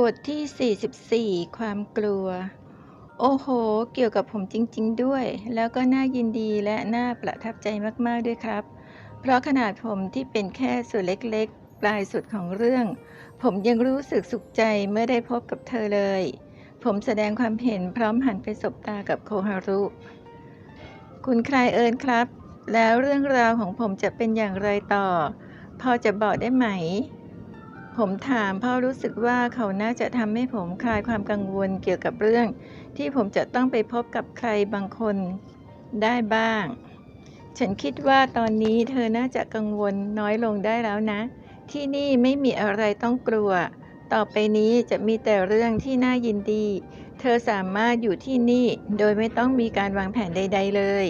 บทที่ 44 ความกลัว โอ้โห เกี่ยวกับผมจริง ๆ ด้วย แล้วก็น่ายินดีและน่าประทับใจมาก ๆ ด้วยครับ เพราะขนาดผมที่เป็นแค่ส่วนเล็ก ๆ ปลายสุดของเรื่อง ผมยังรู้สึกสุขใจเมื่อได้พบกับเธอเลย ผมแสดงความเห็นพร้อมหันไปสบตากับโคฮารุ คุณใครเอิญครับ แล้วเรื่องราวของผมจะเป็นอย่างไรต่อ พอจะบอกได้ไหม ผมถามเพราะรู้สึกว่าเขาน่าจะทำให้ผมคลายความกังวลเกี่ยวกับเรื่อง ที่ผมจะต้องไปพบกับใครบางคนได้บ้าง ฉันคิดว่าตอนนี้เธอน่าจะกังวลน้อยลงได้แล้วนะ ที่นี่ไม่มีอะไรต้องกลัว ต่อไปนี้จะมีแต่เรื่องที่น่ายินดี เธอสามารถอยู่ที่นี่โดยไม่ต้องมีการวางแผนใด ๆ เลย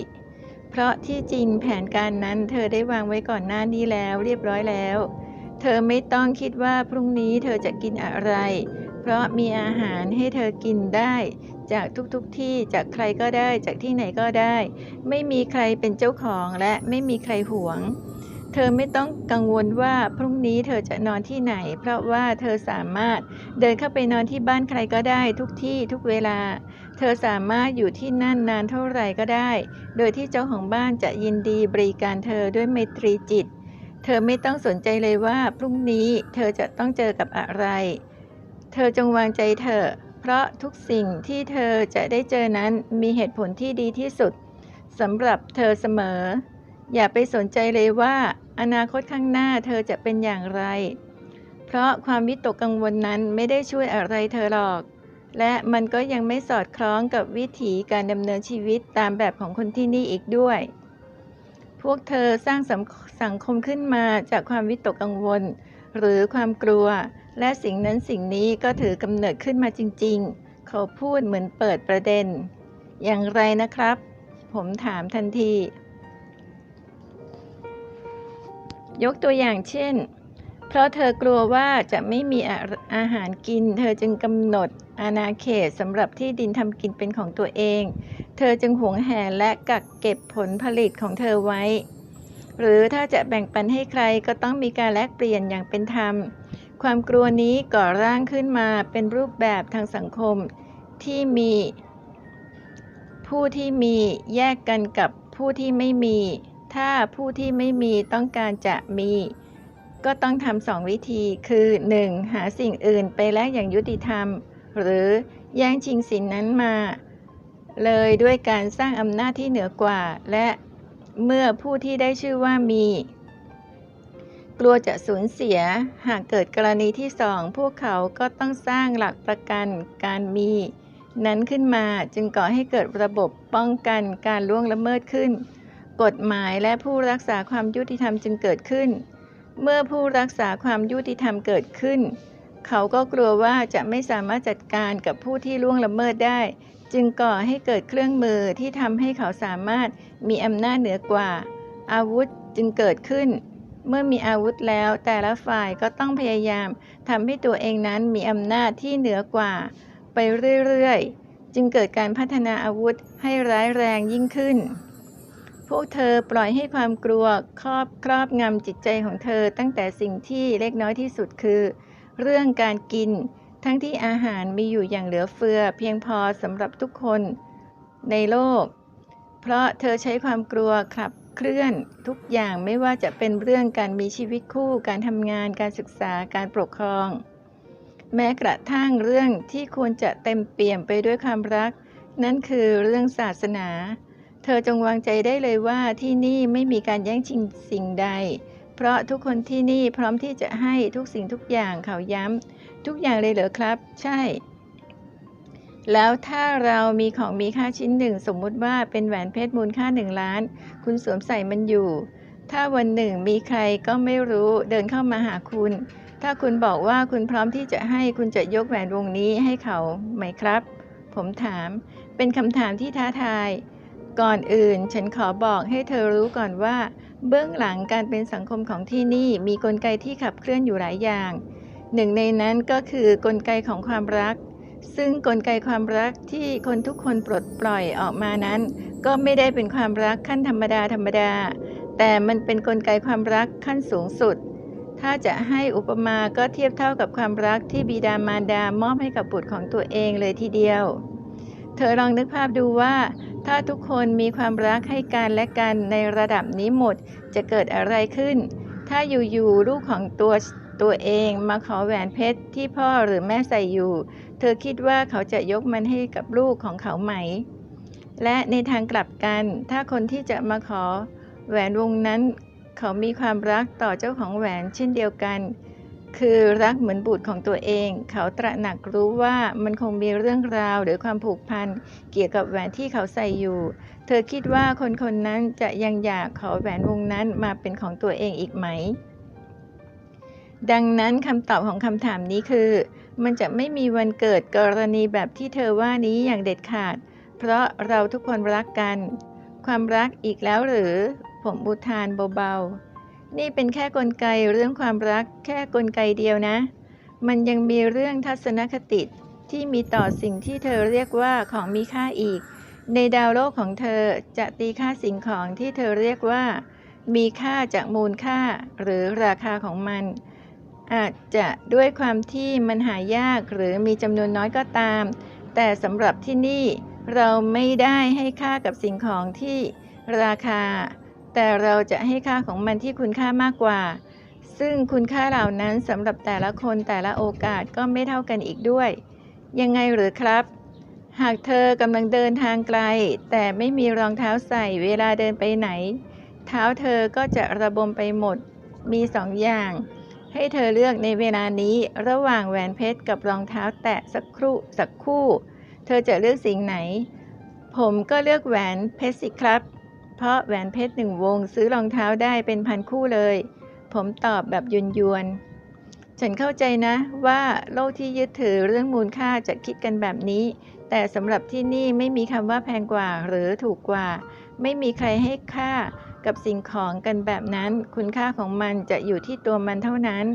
เพราะที่จริงแผนการนั้นเธอได้วางไว้ก่อนหน้านี้แล้วเรียบร้อยแล้ว เธอไม่ต้องคิดว่าพรุ่งนี้เธอจะกินอะไร เพราะมีอาหารให้เธอกินได้ จากทุกๆทที่จากใครก็ได้จากที่ไหนก็ได้ ไม่มีใครเป็นเจ้าของและไม่มีใครหวง เธอไม่ต้องกังวลว่าพรุ่งนี้เธอจะนอนที่ไหน เพราะว่าเธอสามารถเดินเข้าไปนอนที่บ้านใครก็ได้ทุกที่ทุกเวลา เธอสามารถอยู่ที่นั่นนานเท่าไหร่ก็ได้ โดยที่เจ้าของบ้านจะยินดีบริการเธอด้วยไมตรีจิต เธอไม่ต้องสนใจเลยว่าพรุ่งนี้เธอจะต้องเจอกับอะไร เธอจงวางใจเถอะ เพราะทุกสิ่งที่เธอจะได้เจอนั้นมีเหตุผลที่ดีที่สุดสำหรับเธอเสมอ อย่าไปสนใจเลยว่า อนาคตข้างหน้าเธอจะเป็นอย่างไร เพราะความวิตกกังวลนั้นไม่ได้ช่วยอะไรเธอหรอก และมันก็ยังไม่สอดคล้องกับวิถีการดำเนินชีวิตตามแบบของคนที่นี่อีกด้วย พวกเธอสร้างสังสังคมขึ้นมาจากความวิตกกังวล หรือความกลัว และสิ่งนั้นสิ่งนี้ก็ถือกำเนิดขึ้นมาจริง ๆ เขาพูดเหมือนเปิดประเด็น อย่างไรนะครับ ผมถามทันที ยกตัวอย่างเช่น เพราะเธอกลัวว่าจะไม่มีออาหารกิน เธอจึงกำหนดอาณาเขตสำหรับที่ดินทำกินเป็นของตัวเอง เธอจึงหวงแหนและกักเก็บผลผลิตของเธอไว้ หรือถ้าจะแบ่งปันให้ใครก็ต้องมีการแลกเปลี่ยนอย่างเป็นธรรม ความกลัวนี้ก่อร่างขึ้นมาเป็นรูปแบบทางสังคมที่มี ผู้ที่มีแยกกันกับผู้ที่ไม่มี ถ้าผู้ที่ไม่มีต้องการจะมี ก็ต้องทำสองวิธีคือ 1. หาสิ่งอื่นไปแลกอย่างยุติธรรม หรือแย่งชิงสินนั้นมา เลยด้วยการสร้างอำนาจที่เหนือกว่า และเมื่อผู้ที่ได้ชื่อว่ามี กลัวจะสูญเสีย หากเกิดกรณีที่สองพวกเขาก็ต้องสร้างหลักประกันการมี นั้นขึ้นมาจึงก่อให้เกิดระบบป้องกันการล่วงละเมิดขึ้น กฎหมายและผู้รักษาความยุติธรรมจึงเกิดขึ้น เมื่อผู้รักษาความยุติธรรมเกิดขึ้นเขาก็กลัวว่าจะไม่สามารถจัดการกับผู้ที่ล่วงละเมิดได้ จึงก่อให้เกิดเครื่องมือที่ทำให้เขาสามารถมีอำนาจเหนือกว่า อาวุธจึงเกิดขึ้น เมื่อมีอาวุธแล้วแต่ละฝ่ายก็ต้องพยายามทำให้ตัวเองนั้นมีอำนาจที่เหนือกว่า ไปเรื่อยๆ จึงเกิดการพัฒนาอาวุธให้ร้ายแรงยิ่งขึ้น พวกเธอปล่อยให้ความกลัวครอบครอบงำจิตใจของเธอตั้งแต่สิ่งที่เล็กน้อยที่สุดคือ เรื่องการกิน ทั้งที่อาหารมีอยู่อย่างเหลือเฟือเพียงพอสำหรับทุกคนในโลก เพราะเธอใช้ความกลัวขับเคลื่อนทุกอย่างไม่ว่าจะเป็นเรื่องการมีชีวิตคู่ การทำงาน การศึกษา การปกครอง แม้กระทั่งเรื่องที่ควรจะเต็มเปี่ยมไปด้วยความรัก นั่นคือเรื่องศาสนา เธอจงวางใจได้เลยว่าที่นี่ไม่มีการแย่งชิงสิ่งใด เพราะทุกคนที่นี่พร้อมที่จะให้ทุกสิ่งทุกอย่างเขาย้ำ ทุกอย่างเลยเหรอครับ ใช่ แล้วถ้าเรามีของมีค่าชิ้นหนึ่ง สมมุติว่าเป็นแหวนเพชรมูลค่าหนึ่งล้าน คุณสวมใส่มันอยู่ ถ้าวันหนึ่งมีใครก็ไม่รู้เดินเข้ามาหาคุณ ถ้าคุณบอกว่าคุณพร้อมที่จะให้คุณจะยกแหวนวงนี้ให้เขาไหมครับ ผมถาม เป็นคำถามที่ท้าทาย ก่อนอื่นฉันขอบอกให้เธอรู้ก่อนว่า เบื้องหลังการเป็นสังคมของที่นี่มีกลไกที่ขับเคลื่อนอยู่หลายอย่าง หนึ่งในนั้นก็คือกลไกของความรัก ซึ่งกลไกความรักที่คนทุกคนปลดปล่อยออกมานั้น ก็ไม่ได้เป็นความรักขั้นธรรมดาธรรมดา แต่มันเป็นกลไกความรักขั้นสูงสุด ถ้าจะให้อุปมาก็เทียบเท่ากับความรักที่บิดามารดามอบให้กับบุตรของตัวเองเลยทีเดียว เธอลองนึกภาพดูว่า ถ้าทุกคนมีความรักให้กันและกันในระดับนี้หมดจะเกิดอะไรขึ้น ถ้าอยู่ๆลูกของตัว ตัวเองมาขอแหวนเพชรที่พ่อหรือแม่ใส่อยู่ เธอคิดว่าเขาจะยกมันให้กับลูกของเขาไหม และในทางกลับกัน ถ้าคนที่จะมาขอแหวนวงนั้น เขามีความรักต่อเจ้าของแหวนเช่นเดียวกัน คือรักเหมือนบุตรของตัวเอง เขาตระหนักรู้ว่ามันคงมีเรื่องราวหรือความผูกพันเกี่ยวกับแหวนที่เขาใส่อยู่ เธอคิดว่าคนคนนั้นจะยังอยากขอแหวนวงนั้นมาเป็นของตัวเองอีกไหม ดังนั้นคำตอบของคำถามนี้คือ มันจะไม่มีวันเกิดกรณีแบบที่เธอว่านี้อย่างเด็ดขาด เพราะเราทุกคนรักกัน ความรักอีกแล้วหรือ ผมอุทานเบาๆ นี่เป็นแค่กลไกเรื่องความรักแค่กลไกเดียวนะ มันยังมีเรื่องทัศนคติที่มีต่อสิ่งที่เธอเรียกว่าของมีค่าอีก ในดาวโลกของเธอจะตีค่าสิ่งของที่เธอเรียกว่า มีค่าจากมูลค่าหรือราคาของมัน อาจจะด้วยความที่มันหายากหรือมีจำนวนน้อยก็ตาม แต่สำหรับที่นี่เราไม่ได้ให้ค่ากับสิ่งของที่ราคา แต่เราจะให้ค่าของมันที่คุณค่ามากกว่า ซึ่งคุณค่าเหล่านั้นสำหรับแต่ละคนแต่ละโอกาสก็ไม่เท่ากันอีกด้วย ยังไงหรือครับ หากเธอกำลังเดินทางไกล แต่ไม่มีรองเท้าใส่เวลาเดินไปไหน เท้าเธอก็จะระบมไปหมดมีสองอย่าง ให้เธอเลือกในเวลานี้ระหว่างแหวนเพชรกับรองเท้าแตะสักครู่สักคู่ เธอจะเลือกสิ่งไหน ผมก็เลือกแหวนเพชรสิครับ เพราะแหวนเพชรหนึ่งวงซื้อรองเท้าได้เป็นพันคู่เลย ผมตอบแบบยนยวนๆฉันเข้าใจนะว่าโลกที่ยึดถือเรื่องมูลค่าจะคิดกันแบบนี้ แต่สำหรับที่นี่ไม่มีคำว่าแพงกว่าหรือถูกกว่า ไม่มีใครให้ค่า กับสิ่งของกันแบบนั้น คุณค่าของมันจะอยู่ที่ตัวมันเท่านั้น